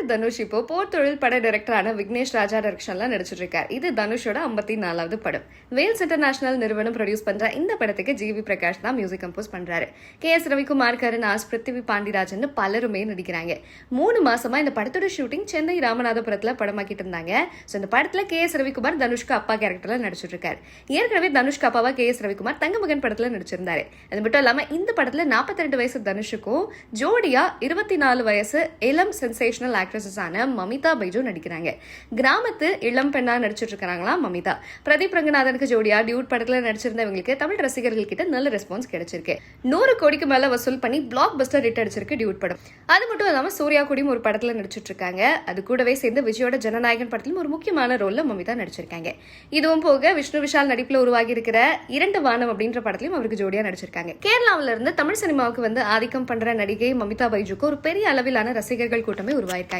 நடிகர் தனுஷ் இப்போ போர் தொழில் பட டைரக்டரான விக்னேஷ் ராஜா டைரக்ஷன்ல நடிச்சிட்டு இருக்கார். இது தனுஷோட ஐம்பத்தி நாலாவது படம். வேல்ஸ் இன்டர்நேஷனல் நிறுவனம் ப்ரொடியூஸ் பண்ற இந்த படத்துக்கு ஜிவி பிரகாஷ் தான் மியூசிக் கம்போஸ் பண்றாரு. கே எஸ் ரவிக்குமார் ஆஸ் பிருத்திவி பாண்டிராஜன் பலருமே நடிக்கிறாங்க. மூணு மாசமா இந்த படத்தோட ஷூட்டிங் சென்னை ராமநாதபுரத்துல படமாக்கிட்டு இருந்தாங்க. ஸோ இந்த படத்துல கே எஸ் ரவிக்குமார் தனுஷ்க்கு அப்பா கேரக்டர்ல நடிச்சிட்டு இருக்காரு. ஏற்கனவே தனுஷ்க்கு அப்பாவா கே எஸ் ரவிக்குமார் தங்கமகன் படத்துல நடிச்சிருந்தாரு. அது மட்டும் இல்லாம இந்த படத்துல 42 ரெண்டு வயசு தனுஷுக்கும் ஜோடியா இருபத்தி நாலு வயசு இளம் சென்சேஷனல் ஆக்ட்ரஸஸான மமிதா பைஜு நடிக்கிறாங்க. கிராமத்து இளம் பெண்ணா நடிச்சிட்டு இருக்கிறாங்களா மமிதா. பிரதீப் ரங்கநாதனுக்கு ஜோடியா டியூட் படத்துல நடிச்சிருந்தவங்களுக்கு தமிழ் ரசிகர்கள் கிட்ட நல்ல ரெஸ்பான்ஸ் கிடைச்சிருக்கு. நூறு கோடிக்கு மேல வசூல் பண்ணி பிளாக் பஸ்டர் ஹிட் அடிச்சிருக்கு டியூட் படம். அது மட்டும் இல்லாம சூர்யா கூடியும் ஒரு படத்துல நடிச்சிட்டு இருக்காங்க. அது கூடவே சேர்ந்து விஜயோட ஜனநாயகன் படத்திலும் ஒரு முக்கியமான ரோல்ல மமிதா நடிச்சிருக்காங்க. இதுவும் போக விஷ்ணு விஷால் நடிப்புல உருவாகி இருக்கிற இரண்டு வானம் அப்படின்ற படத்திலும் அவருக்கு ஜோடியா நடிச்சிருக்காங்க. கேரளாவில இருந்து தமிழ் சினிமாவுக்கு வந்து ஆதிக்கம் பண்ற நடிகை மமிதா பைஜுக்கு ஒரு பெரிய அளவிலான ரசிகர்கள் கூட்டமே உருவாயிருக்காங்க.